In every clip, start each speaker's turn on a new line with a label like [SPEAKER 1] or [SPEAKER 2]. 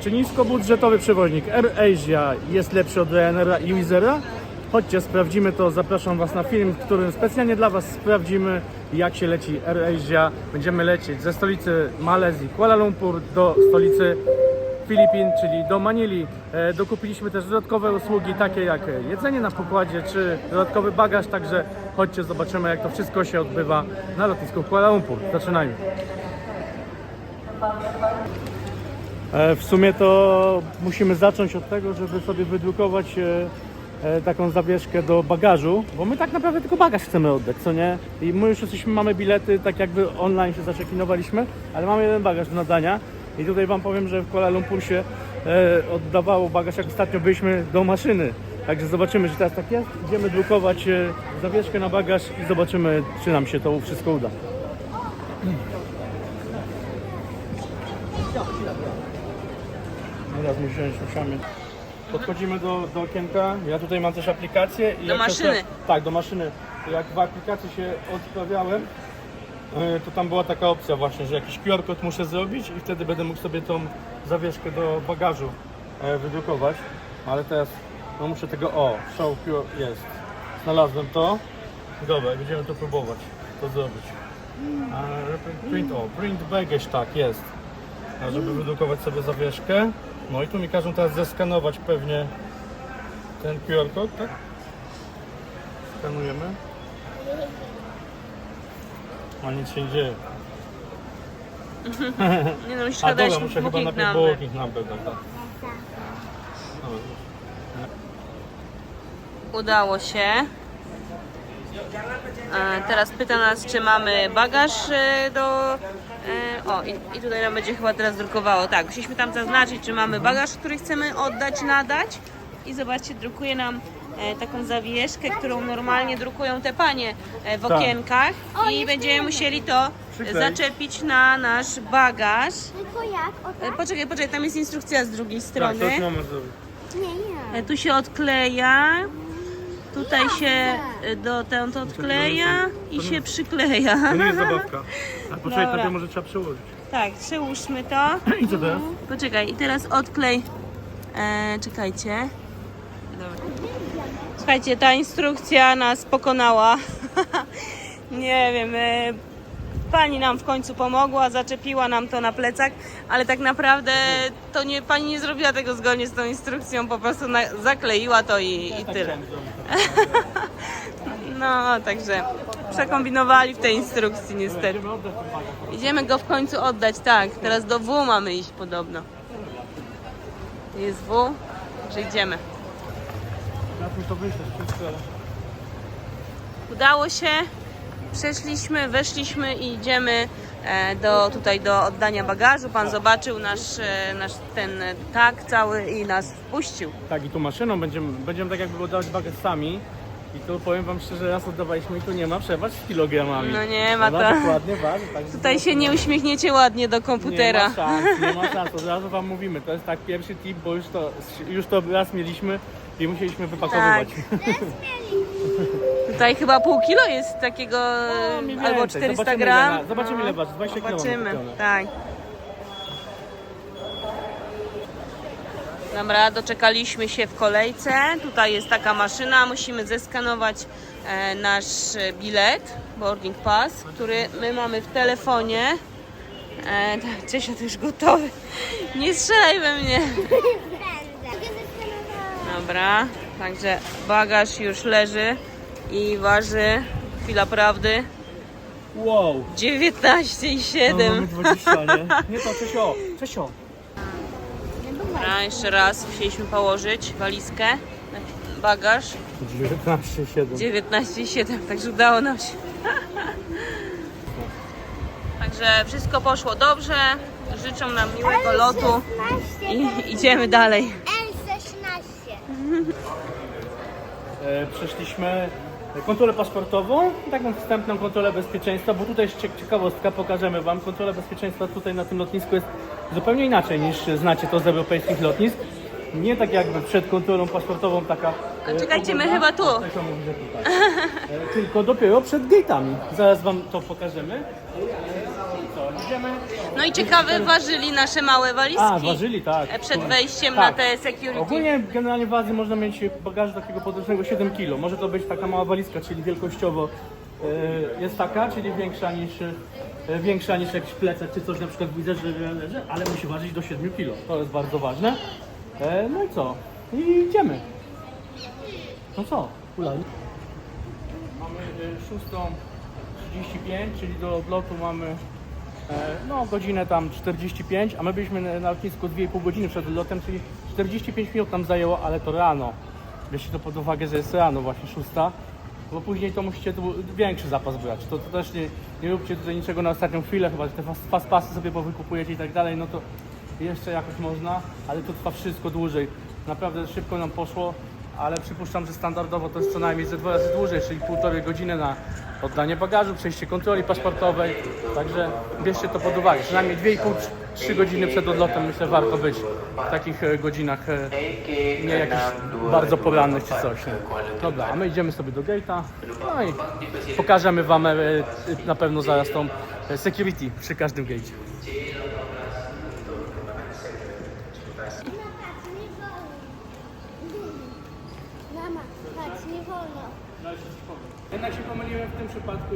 [SPEAKER 1] Czy niskobudżetowy przewoźnik AirAsia jest lepszy od Ryanaira i Wizera? Chodźcie, sprawdzimy to. Zapraszam Was na film, w którym specjalnie dla Was sprawdzimy, jak się leci AirAsia. Będziemy lecieć ze stolicy Malezji Kuala Lumpur do stolicy Filipin, czyli do Manili. E, Dokupiliśmy też dodatkowe usługi, takie jak jedzenie na pokładzie, czy dodatkowy bagaż, także chodźcie, zobaczymy, jak to wszystko się odbywa na lotnisku Kuala Lumpur. Zaczynajmy. E, W sumie to musimy zacząć od tego, żeby sobie wydrukować e, e, taką zawieszkę do bagażu, bo my tak naprawdę tylko bagaż chcemy oddać, co nie? I my już jesteśmy, mamy bilety, tak jakby online się zaczekinowaliśmy, ale mamy jeden bagaż do nadania i tutaj Wam powiem, że w Kuala Lumpur się oddawało bagaż, jak ostatnio byliśmy do maszyny. Także zobaczymy, czy teraz tak jest. Idziemy drukować zawieszkę na bagaż i zobaczymy, czy nam się to wszystko uda. Teraz musiałem, musiałem. Podchodzimy do, do okienka. Ja tutaj mam też aplikację. I
[SPEAKER 2] Do
[SPEAKER 1] jak
[SPEAKER 2] maszyny.
[SPEAKER 1] Się, tak, do maszyny. Jak w aplikacji się odprawiałem, e, to tam była taka opcja właśnie, że jakiś QR kod muszę zrobić i wtedy będę mógł sobie tą zawieszkę do bagażu e, wydrukować. Ale teraz no muszę tego o, show QR jest. Znalazłem to. Dobra, będziemy to próbować to zrobić. A, print o, print baggage tak jest. A żeby wydrukować sobie zawieszkę. No i tu mi każą teraz zeskanować pewnie ten QR kod, tak? Skanujemy. A nic się nie dzieje.
[SPEAKER 2] Nie no,
[SPEAKER 1] A
[SPEAKER 2] dać
[SPEAKER 1] dobra, muszę chyba
[SPEAKER 2] number.
[SPEAKER 1] booking number tak. Dobra.
[SPEAKER 2] Udało się. E, Teraz pyta nas, czy mamy bagaż e, do... e, O, i, i tutaj nam będzie chyba teraz drukowało. Tak, musieliśmy tam zaznaczyć, czy mamy bagaż, który chcemy oddać, nadać. I zobaczcie, drukuje nam e, taką zawieszkę, którą normalnie drukują te panie e, w
[SPEAKER 1] Tak.
[SPEAKER 2] okienkach. I będziemy musieli to
[SPEAKER 1] Przykleić.
[SPEAKER 2] zaczepić na nasz bagaż.
[SPEAKER 3] Tylko jak? O
[SPEAKER 2] E,
[SPEAKER 3] tak?
[SPEAKER 2] Poczekaj, poczekaj, tam jest instrukcja z drugiej
[SPEAKER 1] Tak,
[SPEAKER 2] strony.
[SPEAKER 1] to już mamy zrobić.
[SPEAKER 3] Nie, nie.
[SPEAKER 2] E, Tu się odkleja, tutaj się e, do ten to odkleja i się przykleja.
[SPEAKER 1] To nie jest zabawka. A poczekaj,
[SPEAKER 2] Dobra.
[SPEAKER 1] to może trzeba przełożyć.
[SPEAKER 2] Tak, przełóżmy to.
[SPEAKER 1] I co teraz?
[SPEAKER 2] Poczekaj, i teraz odklej. E, czekajcie. Dobra. Słuchajcie, ta instrukcja nas pokonała. Nie wiem, e, pani nam w końcu pomogła, zaczepiła nam to na plecach, ale tak naprawdę to nie, pani nie zrobiła tego zgodnie z tą instrukcją, po prostu na, zakleiła to i, i
[SPEAKER 1] Tak
[SPEAKER 2] tyle. No, także przekombinowali w tej instrukcji niestety. Idziemy go w końcu oddać, tak. Teraz do W mamy iść podobno. Jest W, że idziemy. Udało się, przeszliśmy, weszliśmy i idziemy e, do, tutaj do oddania bagażu. Pan zobaczył nasz, e, nasz ten e, tak cały i nas wpuścił.
[SPEAKER 1] Tak, i tu maszyną będziemy, będziemy tak jakby oddawać bagaż sami. I tu powiem wam szczerze, raz oddawaliśmy i tu nie ma przeważ z kilogramami.
[SPEAKER 2] No nie ma to.
[SPEAKER 1] dokładnie waży. Tak,
[SPEAKER 2] Tutaj się nie uśmiechniecie ładnie do
[SPEAKER 1] Nie
[SPEAKER 2] komputera.
[SPEAKER 1] ma szans, nie ma szans, od razu wam mówimy. To jest tak pierwszy tip, bo już to, już to raz mieliśmy i musieliśmy wypakowywać.
[SPEAKER 2] Tutaj chyba pół kilo jest takiego,
[SPEAKER 1] No, mniej
[SPEAKER 2] albo
[SPEAKER 1] więcej.
[SPEAKER 2] 400
[SPEAKER 1] Zobaczymy,
[SPEAKER 2] gram.
[SPEAKER 1] na- zobaczymy, ile waży. 20 kilo mamy
[SPEAKER 2] Zobaczymy,
[SPEAKER 1] kupione.
[SPEAKER 2] tak. Dobra, doczekaliśmy się w kolejce. Tutaj jest taka maszyna, musimy zeskanować e, nasz e, bilet, boarding pass, który my mamy w telefonie. E, tak, Czesio to już gotowy. Nie strzelaj we mnie.
[SPEAKER 3] Będę.
[SPEAKER 2] Dobra, także bagaż już leży i waży, chwila prawdy,
[SPEAKER 1] Wow!
[SPEAKER 2] 19,7.
[SPEAKER 1] No, mamy 20, nie? Nie to, Czesio, Czesio.
[SPEAKER 2] Dobra, jeszcze raz musieliśmy położyć walizkę na bagaż.
[SPEAKER 1] 19,7.
[SPEAKER 2] 19,7, także udało nam się. Także wszystko poszło dobrze. Życzą nam miłego lotu i idziemy dalej.
[SPEAKER 3] L16.
[SPEAKER 1] E, przeszliśmy kontrolę paszportową, taką wstępną kontrolę bezpieczeństwa, bo tutaj ciekawostka, pokażemy Wam. Kontrola bezpieczeństwa tutaj na tym lotnisku jest zupełnie inaczej niż znacie to z europejskich lotnisk. Nie tak jakby przed kontrolą paszportową taka... e,
[SPEAKER 2] A czekajcie, my chyba tu.
[SPEAKER 1] Tak, tutaj. E, Tylko dopiero przed gate'ami. Zaraz Wam to pokażemy.
[SPEAKER 2] No i ciekawe, ważyli nasze małe walizki.
[SPEAKER 1] A, ważyli, tak.
[SPEAKER 2] E, Przed wejściem
[SPEAKER 1] Tak.
[SPEAKER 2] na te security.
[SPEAKER 1] Ogólnie generalnie w Azji można mieć bagażu takiego podręcznego 7 kg. Może to być taka mała walizka, czyli wielkościowo e, jest taka, czyli większa niż, e, większa niż jakiś plecak czy coś na przykład widzę, że leży, ale musi ważyć do 7 kg. To jest bardzo ważne. E, no i co? I idziemy. No co? Ulaj. Mamy e, 6.35, czyli do odlotu mamy e, no, godzinę tam 45, a my byliśmy na- lotnisku 2,5 godziny przed odlotem, czyli 45 minut nam zajęło, ale to rano. Bierzcie to pod uwagę, że jest rano właśnie 6, bo później to musicie tu większy zapas brać. To, to też nie, nie róbcie tutaj niczego na ostatnią chwilę, chyba że te fast, fast passy sobie powykupujecie i tak dalej, no to jeszcze jakoś można, ale to trwa wszystko dłużej. Naprawdę szybko nam poszło, ale przypuszczam, że standardowo to jest co najmniej ze dwa razy dłużej, czyli półtorej godziny na oddanie bagażu, przejście kontroli paszportowej. Także bierzcie to pod uwagę. Przynajmniej 2,5-3 godziny przed odlotem myślę warto być w takich e, godzinach e, nie jakichś bardzo porannych czy coś. Dobra, a my idziemy sobie do gate'a no i pokażemy Wam e, na pewno zaraz tą security przy każdym gate'cie.
[SPEAKER 3] Mama, patrz, nie wolno.
[SPEAKER 1] Jednak się pomyliłem w tym przypadku.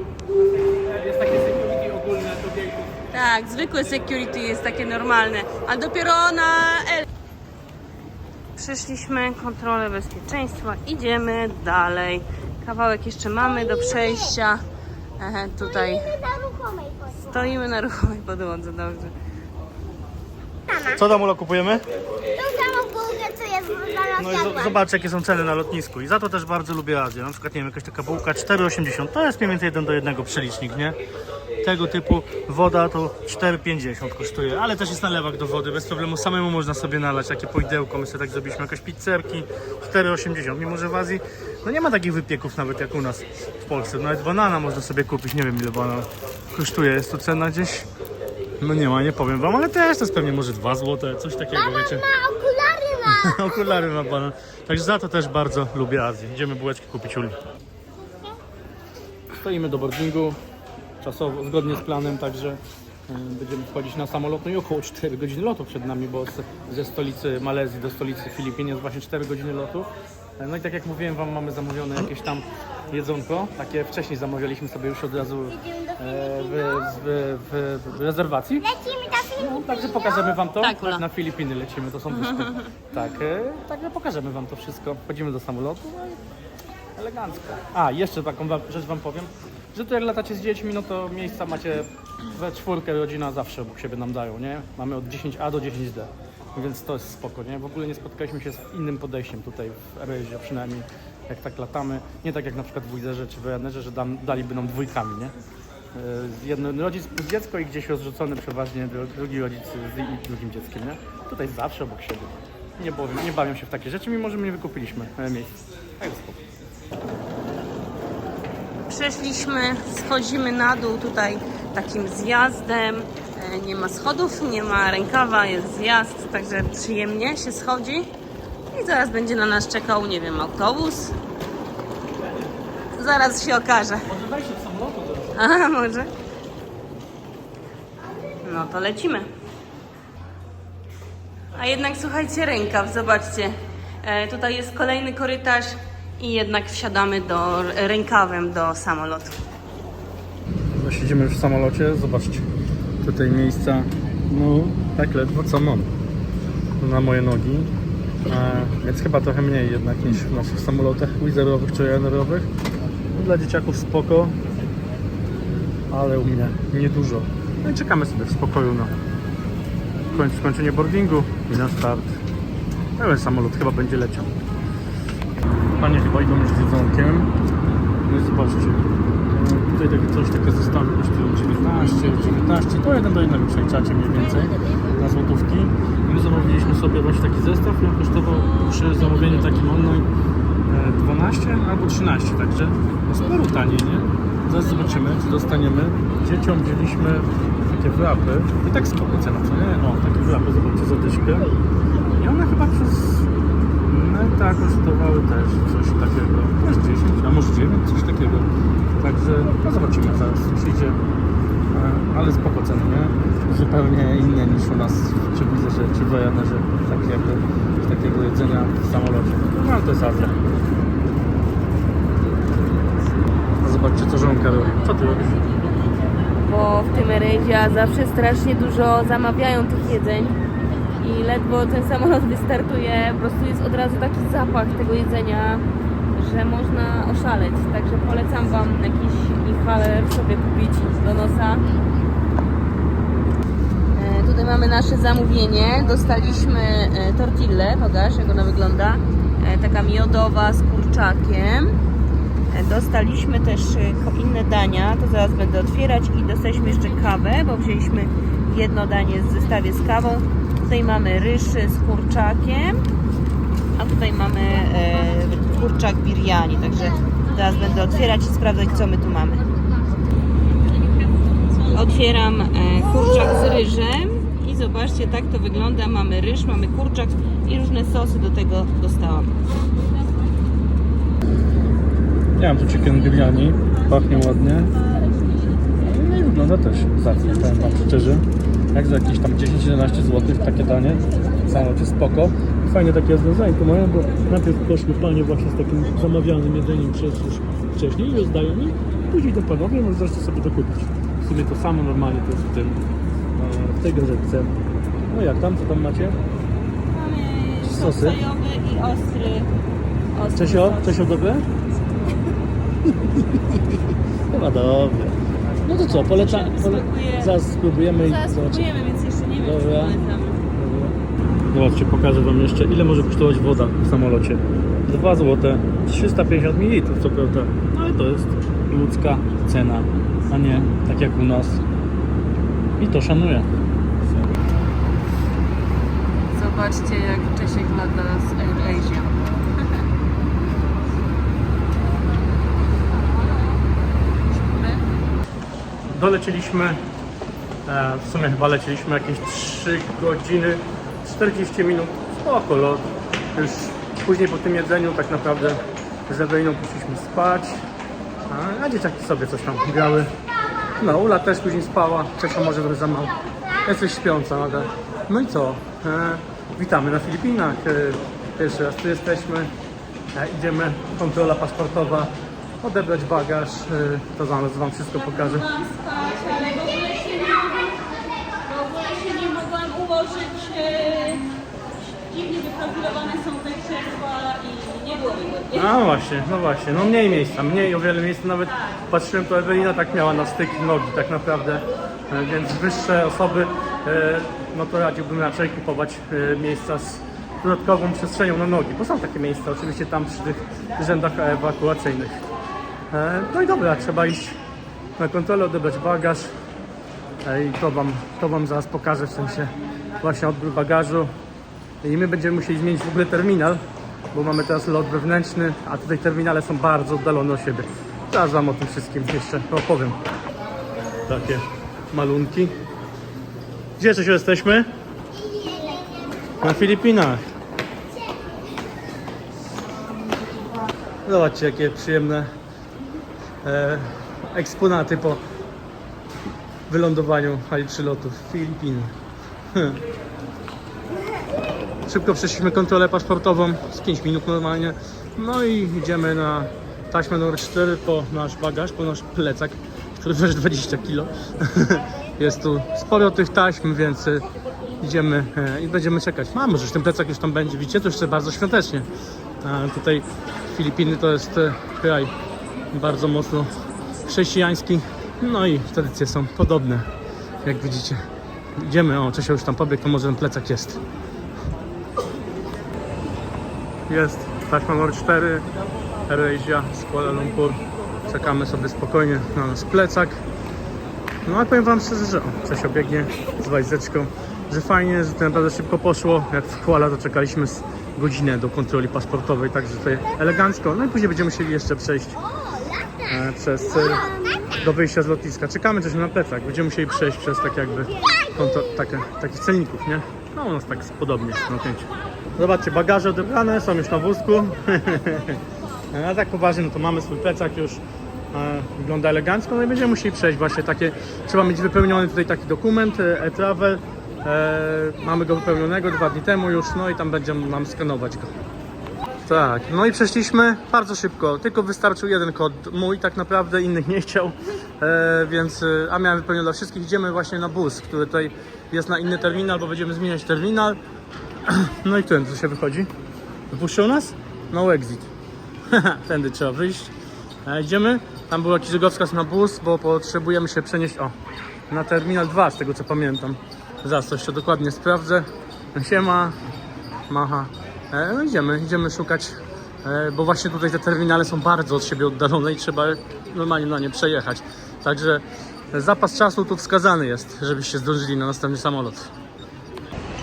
[SPEAKER 1] Jest takie security ogólne do gate'ów.
[SPEAKER 2] Tak, zwykłe security jest takie normalne, a dopiero na L. Przyszliśmy, kontrolę bezpieczeństwa, idziemy dalej. Kawałek jeszcze mamy do przejścia. Ehe, tutaj
[SPEAKER 3] Idziemy na ruchomej podłodze.
[SPEAKER 2] stoimy na ruchomej podłodze, dobrze.
[SPEAKER 1] Co tam Ula kupujemy?
[SPEAKER 3] Tą samą bułkę, co jest
[SPEAKER 1] No i z- zobacz jakie są ceny na lotnisku i za to też bardzo lubię Azję. Na przykład nie wiem, jakaś taka bułka 4,80 to jest mniej więcej 1 do 1 przelicznik, nie? Tego typu woda to 4,50 kosztuje, ale też jest nalewak do wody, bez problemu samemu można sobie nalać takie poidełko, my sobie tak zrobiliśmy, jakieś pizzerki 4,80, mimo że w Azji no nie ma takich wypieków nawet jak u nas w Polsce, nawet banana można sobie kupić, nie wiem ile banan kosztuje, jest to cena gdzieś, no nie ma, nie powiem wam, ale też to jest pewnie może 2 zł, coś takiego, wiecie.
[SPEAKER 3] Ma okulary ma.
[SPEAKER 1] Okulary ma pana. Także za to też bardzo lubię Azję. Idziemy bułeczki kupić Uli. Stoimy do boardingu, czasowo, zgodnie z planem, także e, będziemy wchodzić na samolot. No i około 4 godziny lotu przed nami, bo ze stolicy Malezji do stolicy Filipin jest właśnie 4 godziny lotu. E, No i tak jak mówiłem wam, mamy zamówione jakieś tam jedzonko. Takie wcześniej zamawialiśmy sobie już od razu e, w, w, w, w rezerwacji.
[SPEAKER 3] Lecimy na film.
[SPEAKER 1] No, także pokażemy wam to.
[SPEAKER 2] Tak, Ula.
[SPEAKER 1] na Filipiny lecimy, to są wyspy. tak, także pokażemy wam to wszystko. Wchodzimy do samolotu. No i elegancko. A, jeszcze taką rzecz wam powiem, że tu jak latacie z dziećmi, no to miejsca macie we czwórkę rodzina zawsze obok siebie nam dają, nie? Mamy od 10A do 10D. Więc to jest spoko, nie? W ogóle nie spotkaliśmy się z innym podejściem tutaj w Airwayesie, przynajmniej jak tak latamy. Nie tak jak na przykład w Wizerze czy w Ryanerze, że dam, daliby nam dwójkami, nie? E, jeden rodzic plus dziecko i gdzieś rozrzucony przeważnie dru- drugi rodzic z drugim dzieckiem, nie? Tutaj zawsze obok siebie. Nie, bawią, nie bawią się w takie rzeczy, mimo że my nie wykupiliśmy e, miejsc. Tak jest spoko.
[SPEAKER 2] Przeszliśmy, schodzimy na dół tutaj takim zjazdem. E, Nie ma schodów, nie ma rękawa, jest zjazd, także przyjemnie się schodzi. I zaraz będzie na nas czekał, nie wiem, autobus. Zaraz się okaże.
[SPEAKER 1] Może wejść do samolotu teraz.
[SPEAKER 2] Aha, może. No to lecimy. A jednak słuchajcie, rękaw, zobaczcie. E, tutaj jest kolejny korytarz i jednak wsiadamy do, rękawem do samolotu.
[SPEAKER 1] No, siedzimy w samolocie, zobaczcie. Tutaj miejsca, no tak ledwo co mam na moje nogi. Więc chyba trochę mniej jednak niż w naszych samolotach wizerowych czy ryanarowych. No, dla dzieciaków spoko, ale u mnie niedużo. No i czekamy sobie w spokoju na końc, skończenie boardingu i na start. Pełen samolot chyba będzie leciał. Panie chyba idą już z jedzonkiem. No i zobaczcie. e, Tutaj takie coś, takie zestawy kosztują 19, 19, to jeden do jednego przeliczacie mniej więcej na złotówki. My zamówiliśmy sobie właśnie taki zestaw i on kosztował przy zamówieniu takim online e, 12 albo 13, także no sporo taniej, nie? Zaraz zobaczymy, czy dostaniemy. Dzieciom wzięliśmy takie wrapy i tak spoko cena, co nie? O, takie wrapy, zobaczcie, za dyszkę. I one chyba przez Meta kosztowały też coś takiego. Też 10, a może 9, coś takiego. Także no zobaczymy zaraz. Przyjdzie E, Ale spoko ceny, nie? Zupełnie inne niż u nas w Czebizerze czy w Ryanairze, takie jakby takiego jedzenia w samolocie. No ale to jest Azja. Zobaczcie co żonka robi. Co ty robisz?
[SPEAKER 2] bo w tym Eredzie zawsze strasznie dużo zamawiają tych jedzeń i ledwo ten samolot wystartuje, po prostu jest od razu taki zapach tego jedzenia, że można oszaleć. Także polecam Wam jakiś inhaler sobie kupić do nosa. E, Tutaj mamy nasze zamówienie. Dostaliśmy e, tortillę, pokaż jak ona wygląda. E, Taka miodowa z kurczakiem. Dostaliśmy też inne dania, to zaraz będę otwierać i dostaliśmy jeszcze kawę, bo wzięliśmy jedno danie w zestawie z kawą. Tutaj mamy ryż z kurczakiem, a tutaj mamy e, kurczak biryani, także zaraz będę otwierać i sprawdzać co my tu mamy. Otwieram e, kurczak z ryżem i zobaczcie tak to wygląda. Mamy ryż, mamy kurczak i różne sosy do tego dostałam.
[SPEAKER 1] Mam tu chicken biryani, pachnie ładnie. No i wygląda też zacnie, powiem wam szczerze. Jak za jakieś tam 10-11 zł takie danie, samo jest spoko. Fajne takie rozwiązanie to mają, bo najpierw poszły panie właśnie z takim zamawianym jedzeniem przez już wcześniej i rozdają i później to panowie możecie sobie to kupić. W sumie to samo normalnie to jest w tym, e, w tej gazetce. No jak tam, co tam macie?
[SPEAKER 2] Mamy sos
[SPEAKER 1] Sosy?
[SPEAKER 2] sojowy i ostry. ostry
[SPEAKER 1] Czesio?
[SPEAKER 2] sos.
[SPEAKER 1] Czesio dobre? Chyba dobre. No to co, poleca, pole...
[SPEAKER 2] Spróbuję.
[SPEAKER 1] zaraz spróbujemy i
[SPEAKER 2] Zaraz
[SPEAKER 1] zobaczymy.
[SPEAKER 2] spróbujemy, więc jeszcze nie wiem, czy
[SPEAKER 1] Dobra.
[SPEAKER 2] polecamy.
[SPEAKER 1] Zobaczcie, pokażę Wam jeszcze, ile może kosztować woda w samolocie. 2 zł, 350 ml, co prawda. No ale to jest ludzka cena, a nie tak jak u nas. I to szanuję.
[SPEAKER 2] Zobaczcie, jak Czesiek lata z AirAsia.
[SPEAKER 1] Dolecieliśmy, e, w sumie chyba lecieliśmy jakieś 3 godziny, 40 minut, spoko lot. Już później po tym jedzeniu tak naprawdę z Eweliną poszliśmy spać, a, dzieciaki sobie coś tam grały. No, Ula też później spała, Czesia może trochę za mało. Jesteś śpiąca, ale... No i co? E, witamy na Filipinach. E, pierwszy raz tu jesteśmy. Idziemy, kontrola paszportowa, odebrać bagaż. E, to zaraz Wam wszystko pokażę.
[SPEAKER 2] Mogłam spać, ale w ogóle się nie, w ogóle się nie mogłam ułożyć. e, Dziwnie wyprofilowane są te krzesła i nie było wygodnie.
[SPEAKER 1] A właśnie, no właśnie, no mniej miejsca, mniej, o wiele miejsca, nawet patrzyłem, to Ewelina tak miała na styk nogi tak naprawdę, E, więc wyższe osoby, e, no to radziłbym raczej kupować e, miejsca z dodatkową przestrzenią na nogi, bo są takie miejsca oczywiście tam przy tych rzędach ewakuacyjnych. E, No i dobra, trzeba iść na kontrolę, odebrać bagaż E, i to wam, to wam zaraz pokażę, w sensie właśnie odbiór bagażu i my będziemy musieli zmienić w ogóle terminal, bo mamy teraz lot wewnętrzny, a tutaj terminale są bardzo oddalone od siebie. Zaraz wam o tym wszystkim jeszcze opowiem. Takie malunki. Gdzie się jesteśmy? Na Filipinach. Zobaczcie jakie przyjemne eksponaty po wylądowaniu fali przylotów Filipiny. Hmm. Szybko przeszliśmy kontrolę paszportową z 5 minut normalnie. No i idziemy na taśmę numer 4 po nasz bagaż, po nasz plecak, który waży 20 kg. Jest tu sporo tych taśm, więc y, idziemy e, i będziemy czekać. Mamy, że ten plecak już tam będzie. Widzicie, to jeszcze bardzo świątecznie. A tutaj Filipiny to jest e, kraj bardzo mocno chrześcijański. No i tradycje są podobne, jak widzicie. Idziemy, o, Czesia już tam pobiegł, to może ten plecak jest. Jest taśma numer 4 AirAsia z Kuala Lumpur. Czekamy sobie spokojnie na nasz plecak. No a powiem wam szczerze, że o, Czesio biegnie z walizeczką, że fajnie, że to naprawdę szybko poszło. Jak w Kuala to czekaliśmy z godzinę do kontroli paszportowej, także tutaj elegancko. No i później będziemy musieli jeszcze przejść przez e, do wyjścia z lotniska. Czekamy też na plecak. Będziemy musieli przejść przez tak jakby konto, takie, takich celników, nie? No u nas tak podobnie na pięciu. Zobaczcie, bagaże odebrane, są już na wózku. A tak poważnie, no to mamy swój plecak już. E, wygląda elegancko, no i będziemy musieli przejść właśnie takie, trzeba mieć wypełniony tutaj taki dokument, e, e-travel, e, mamy go wypełnionego dwa dni temu już, no i tam będzie nam skanować go. Tak, no i przeszliśmy bardzo szybko, tylko wystarczył jeden kod mój, tak naprawdę innych nie chciał, e, więc, e, a miałem wypełnione dla wszystkich, idziemy właśnie na bus, który tutaj jest na inny terminal, bo będziemy zmieniać terminal, no i ten, co się wychodzi? Wypuszczą nas? No exit. Tędy trzeba wyjść. E, idziemy. Tam był jakiś drogowskaz na bus, bo potrzebujemy się przenieść o, na terminal 2, z tego co pamiętam. Zaraz coś to dokładnie sprawdzę. Siema. Macha. E, no idziemy, idziemy szukać, e, bo właśnie tutaj te terminale są bardzo od siebie oddalone i trzeba normalnie na nie przejechać. Także zapas czasu tu wskazany jest, żebyście zdążyli na następny samolot.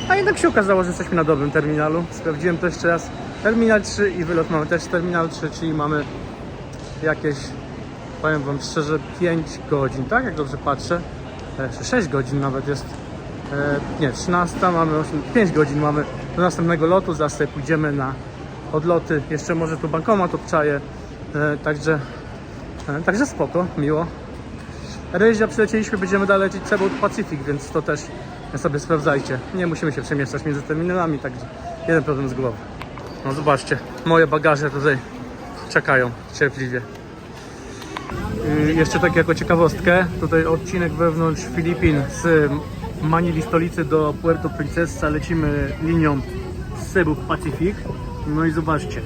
[SPEAKER 1] A jednak się okazało, że jesteśmy na dobrym terminalu. Sprawdziłem to jeszcze raz. Terminal 3 i wylot mamy też terminal 3, czyli mamy jakieś, powiem Wam szczerze, 5 godzin, tak? Jak dobrze patrzę. E, czy 6 godzin nawet jest. E, nie, 13 mamy, 8, 5 godzin mamy do następnego lotu. Zaraz sobie pójdziemy na odloty. Jeszcze może tu bankomat obczaję. E, także, e, także spoko, miło. Ryżia przylecieliśmy, będziemy dalej lecieć Cebult Pacific, więc to też sobie sprawdzajcie. Nie musimy się przemieszczać między terminalami, także jeden problem z głowy. No zobaczcie, moje bagaże tutaj czekają cierpliwie. Yy, jeszcze tak jako ciekawostkę, tutaj odcinek wewnątrz Filipin z Manili stolicy do Puerto Princesa lecimy linią Cebu Pacific. No i zobaczcie,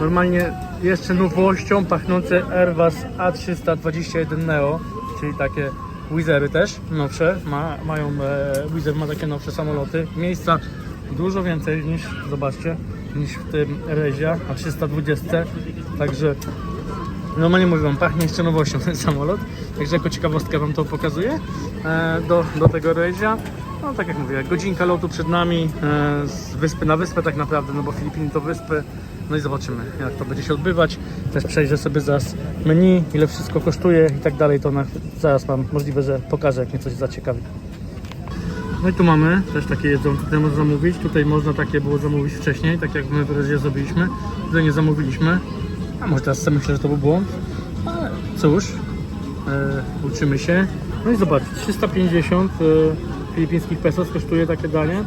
[SPEAKER 1] normalnie jeszcze nowością pachnące Airbus A321 Neo, czyli takie Wizery też nowsze, ma, mają, e, Wizer ma takie nowsze samoloty. Miejsca dużo więcej niż, zobaczcie, niż w tym Rezia A320, także Normalnie mówię wam, pachnie jeszcze nowością ten samolot, także jako ciekawostkę wam to pokazuję e, do, do tego rejzia. No tak jak mówię, godzinka lotu przed nami e, z wyspy na wyspę tak naprawdę, no bo Filipiny to wyspy. No i zobaczymy jak to będzie się odbywać. Też przejrzę sobie zaraz menu, ile wszystko kosztuje i tak dalej, to na, zaraz mam możliwe, że pokażę jak mnie coś zaciekawi. No i tu mamy też takie jedzonko, które można zamówić. Tutaj można takie było zamówić wcześniej, tak jak my w Rezie zrobiliśmy. Tutaj nie zamówiliśmy. A może teraz sobie myślę, że to był błąd. Ale cóż, e, uczymy się. No i zobacz, 350 e, filipińskich pesos kosztuje takie danie.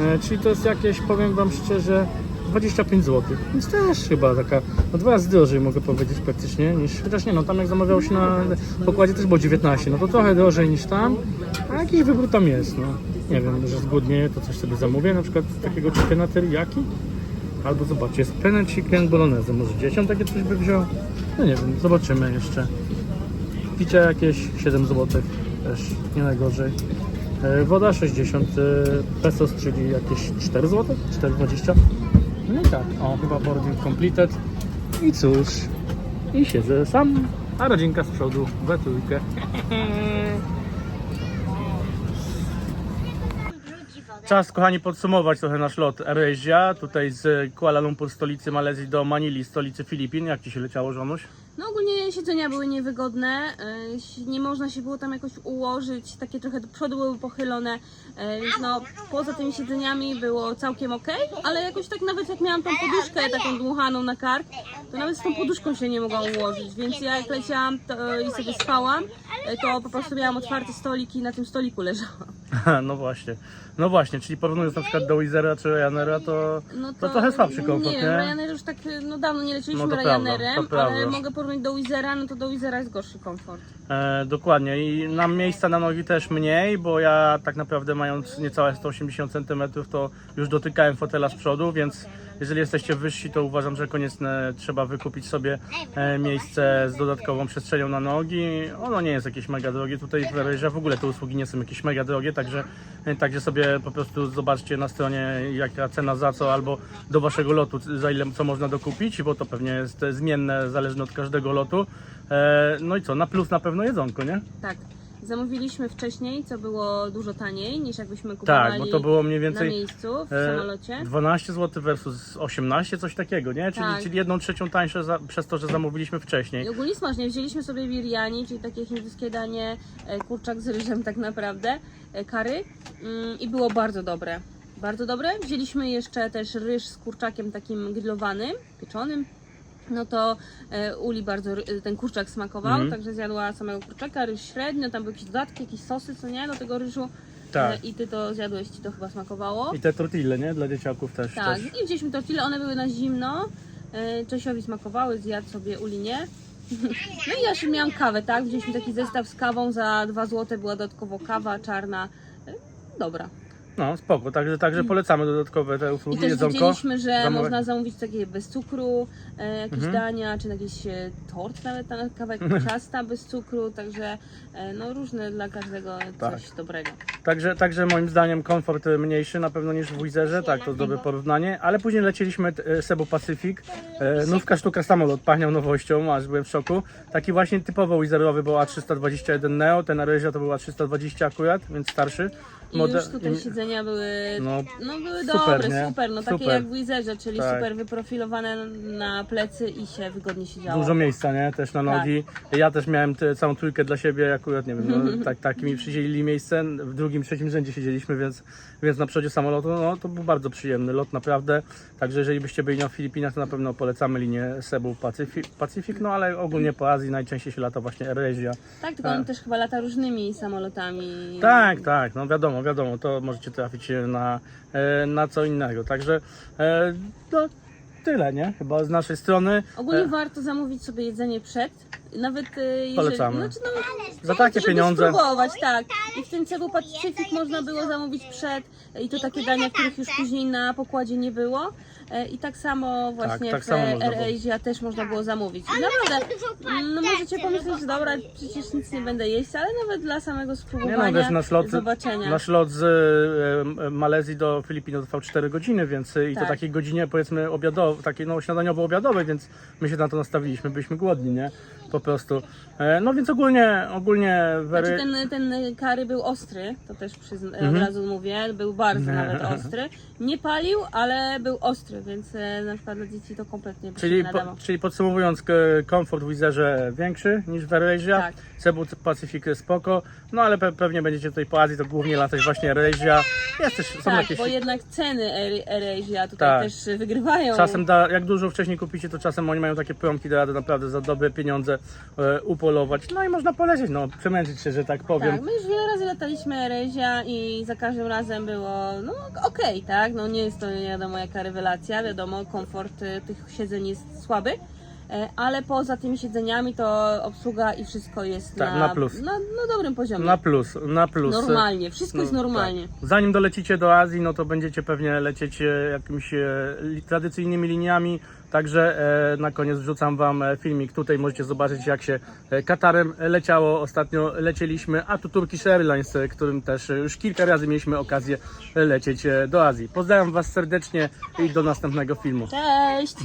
[SPEAKER 1] E, czyli to jest jakieś, powiem Wam szczerze, 25 zł. Więc też chyba taka, no dwa razy drożej mogę powiedzieć praktycznie niż, chociaż nie no, tam jak zamawiało się na pokładzie też było 19, no to trochę drożej niż tam, a jakiś wybór tam jest, no. Nie wiem, że zgłodnieję, to coś sobie zamówię, na przykład takiego chickena teriyaki. Albo zobaczcie, penne chicken bolognese, może dzieciom takie coś by wziął? No nie wiem, zobaczymy jeszcze. Picie jakieś 7 zł, też nie najgorzej. E, Woda 60 e, pesos, czyli jakieś 4 zł, 4,20. No i tak, o chyba boarding completed. I cóż, i siedzę sam, a rodzinka z przodu we trójkę. Czas, kochani, podsumować trochę nasz lot AirAsia, tutaj z Kuala Lumpur, stolicy Malezji, do Manili, stolicy Filipin. Jak Ci się leciało, żonuś?
[SPEAKER 2] No ogólnie siedzenia były niewygodne, y, nie można się było tam jakoś ułożyć, takie trochę do przodu były pochylone, y, więc no poza tymi siedzeniami było całkiem ok, ale jakoś tak nawet jak miałam tą poduszkę taką dmuchaną na kark, to nawet z tą poduszką się nie mogłam ułożyć, więc ja jak leciałam to, i sobie spałam, y, to po prostu miałam otwarty stolik i na tym stoliku leżałam.
[SPEAKER 1] no właśnie. No właśnie, czyli porównując na przykład do Wizera czy Ryanera, to,
[SPEAKER 2] No
[SPEAKER 1] to trochę słabszy komfort,
[SPEAKER 2] Nie
[SPEAKER 1] nie?
[SPEAKER 2] wiem, Ryanair już tak, no dawno nie leciliśmy
[SPEAKER 1] No to
[SPEAKER 2] Ryanerem,
[SPEAKER 1] to
[SPEAKER 2] ale mogę porównać do Wizera, no to do Wizera jest gorszy komfort.
[SPEAKER 1] E, dokładnie i nam miejsca na nogi też mniej, bo ja tak naprawdę mając niecałe 180 cm to już dotykałem fotela z przodu, więc jeżeli jesteście wyżsi to uważam, że koniecznie trzeba wykupić sobie e, miejsce z dodatkową przestrzenią na nogi. Ono nie jest jakieś mega drogie, tutaj w Rezie w ogóle te usługi nie są jakieś mega drogie, także, e, także sobie po prostu zobaczcie na stronie jaka cena za co albo do waszego lotu za ile co można dokupić, bo to pewnie jest zmienne zależne od każdego lotu. E, No i co, na plus na pewno jedzonko, nie?
[SPEAKER 2] Tak. Zamówiliśmy wcześniej, co było dużo taniej niż jakbyśmy kupowali
[SPEAKER 1] Tak, bo to było mniej
[SPEAKER 2] na
[SPEAKER 1] więcej
[SPEAKER 2] miejscu w
[SPEAKER 1] e,
[SPEAKER 2] samolocie.
[SPEAKER 1] 12 zł versus 18, coś takiego, nie? Czyli,
[SPEAKER 2] Tak.
[SPEAKER 1] czyli jedną trzecią tańsze za, przez to, że zamówiliśmy wcześniej.
[SPEAKER 2] I ogólnie smacznie. Wzięliśmy sobie biryani, czyli takie hinduskie danie, e, kurczak z ryżem tak naprawdę, e, kary mm, i było bardzo dobre. Bardzo dobre. Wzięliśmy jeszcze też ryż z kurczakiem takim grillowanym, pieczonym. No to e, Uli bardzo ry- ten kurczak smakował,
[SPEAKER 1] Mhm.
[SPEAKER 2] także zjadła samego kurczaka, ryż średnio, tam były jakieś dodatki, jakieś sosy, co nie, do tego ryżu.
[SPEAKER 1] Tak.
[SPEAKER 2] E, I ty to zjadłeś, ci to chyba smakowało.
[SPEAKER 1] I te tortille, nie? Dla dzieciaków też.
[SPEAKER 2] Tak,
[SPEAKER 1] też.
[SPEAKER 2] i wzięliśmy tortille, one były na zimno. E, Czesiowi smakowały, zjadł sobie Uli nie. No i ja jeszcze miałam kawę, tak? Wzięliśmy taki zestaw z kawą za 2 zł, była dodatkowo kawa czarna. E, Dobra.
[SPEAKER 1] No spoko, także, także polecamy dodatkowe te
[SPEAKER 2] I
[SPEAKER 1] usługi,
[SPEAKER 2] też
[SPEAKER 1] jedzonko.
[SPEAKER 2] widzieliśmy, że można zamówić takie bez cukru, e, jakieś
[SPEAKER 1] Mhm.
[SPEAKER 2] dania, czy jakiś e, tort nawet, na kawałek ciasta bez cukru, także e, no różne dla każdego
[SPEAKER 1] Tak.
[SPEAKER 2] coś dobrego.
[SPEAKER 1] Także, także moim zdaniem komfort mniejszy na pewno niż w Wizerze, tak, to dobre porównanie, ale później lecieliśmy e, Cebu Pacific, e, nówka sztuka samolot, pachniał nowością, aż byłem w szoku, taki właśnie typowo wizerowy był A321 Neo, ten Aresia to był A320 akurat, więc starszy.
[SPEAKER 2] I
[SPEAKER 1] Model-
[SPEAKER 2] już tutaj siedzenia były,
[SPEAKER 1] No,
[SPEAKER 2] no, były
[SPEAKER 1] super,
[SPEAKER 2] dobre,
[SPEAKER 1] nie?
[SPEAKER 2] super, no takie
[SPEAKER 1] Super.
[SPEAKER 2] jak w Wizerze, czyli
[SPEAKER 1] Tak.
[SPEAKER 2] super wyprofilowane na plecy i się wygodnie siedziało.
[SPEAKER 1] Dużo miejsca, nie? Też na
[SPEAKER 2] Tak.
[SPEAKER 1] nogi. Ja też miałem tę całą trójkę dla siebie, akurat nie wiem, no, tak, tak mi przydzielili miejsce. W drugim, trzecim rzędzie siedzieliśmy, więc, więc na przodzie samolotu, no to był bardzo przyjemny lot, naprawdę. Także jeżeli byście byli na Filipinach, to na pewno polecamy linię Cebu Pacific, Pacific no ale ogólnie po Azji najczęściej się lata właśnie AirAsia.
[SPEAKER 2] Tak, tylko on też chyba lata różnymi samolotami.
[SPEAKER 1] Tak, tak, no wiadomo, wiadomo, to możecie trafić na, e, na co innego. Także e, no, tyle, nie? Chyba z naszej strony.
[SPEAKER 2] Ogólnie
[SPEAKER 1] E,
[SPEAKER 2] warto zamówić sobie jedzenie przed, nawet e, jeżeli...
[SPEAKER 1] Polecamy.
[SPEAKER 2] Znaczy, no,
[SPEAKER 1] za takie
[SPEAKER 2] żeby
[SPEAKER 1] pieniądze.
[SPEAKER 2] spróbować, tak. I w tym celu Pacyfik można było zamówić przed i to takie dania, których już później na pokładzie nie było. E, I tak samo właśnie
[SPEAKER 1] tak
[SPEAKER 2] w
[SPEAKER 1] samo można było.
[SPEAKER 2] AirAsia też można było zamówić. I naprawdę, mm, no możecie pomyśleć, że dobra, przecież nic nie będę jeść, ale nawet dla samego
[SPEAKER 1] Nie
[SPEAKER 2] spróbowania,
[SPEAKER 1] no, wiesz, nasz lot,
[SPEAKER 2] zobaczenia.
[SPEAKER 1] nasz lot z e, Malezji do Filipin trwał 4 godziny, więc e, i to
[SPEAKER 2] Tak.
[SPEAKER 1] takiej godzinie powiedzmy obiadowej, takiej no śniadaniowo-obiadowej, więc my się na to nastawiliśmy, byliśmy głodni, nie? Po prostu. E, no więc ogólnie, ogólnie
[SPEAKER 2] Znaczy
[SPEAKER 1] very...
[SPEAKER 2] ten, ten kary był ostry, to też przyzna-
[SPEAKER 1] Mhm.
[SPEAKER 2] od razu mówię, był bardzo nawet ostry. Nie palił, ale był ostry, więc e, na przykład dla dzieci to kompletnie
[SPEAKER 1] Czyli, po, czyli podsumowując, komfort w Wizerze większy niż w AirAsia,
[SPEAKER 2] Tak.
[SPEAKER 1] Cebu Pacific spoko, no ale pe, pewnie będziecie tutaj po Azji, to głównie latać właśnie AirAsia. Jest też, są
[SPEAKER 2] Tak,
[SPEAKER 1] jakieś...
[SPEAKER 2] bo jednak ceny Air- AirAsia tutaj
[SPEAKER 1] Tak.
[SPEAKER 2] też wygrywają.
[SPEAKER 1] Czasem, da, jak dużo wcześniej kupicie, to czasem oni mają takie promki, da radę naprawdę za dobre pieniądze upolować. No i można polecieć, no, przemęczyć się, że tak powiem.
[SPEAKER 2] Tak, my już wiele razy lataliśmy AirAsia i za każdym razem było, no okej, tak, no nie jest to nie wiadomo jaka rewelacja, wiadomo, komfort y, tych siedzeń jest słaby, e, ale poza tymi siedzeniami to obsługa i wszystko jest
[SPEAKER 1] Tak,
[SPEAKER 2] na,
[SPEAKER 1] na plus.
[SPEAKER 2] Na, na dobrym poziomie.
[SPEAKER 1] Na plus, na plus.
[SPEAKER 2] Normalnie, wszystko jest
[SPEAKER 1] No,
[SPEAKER 2] normalnie.
[SPEAKER 1] tak. Zanim dolecicie do Azji, no to będziecie pewnie lecieć e, jakimiś e, tradycyjnymi liniami. Także e, na koniec wrzucam Wam e, filmik. Tutaj możecie zobaczyć, jak się e, Katarem leciało. Ostatnio lecieliśmy, a tu Turkish Airlines, którym też już kilka razy mieliśmy okazję lecieć do Azji. Pozdrawiam Was serdecznie i do następnego filmu.
[SPEAKER 2] Cześć!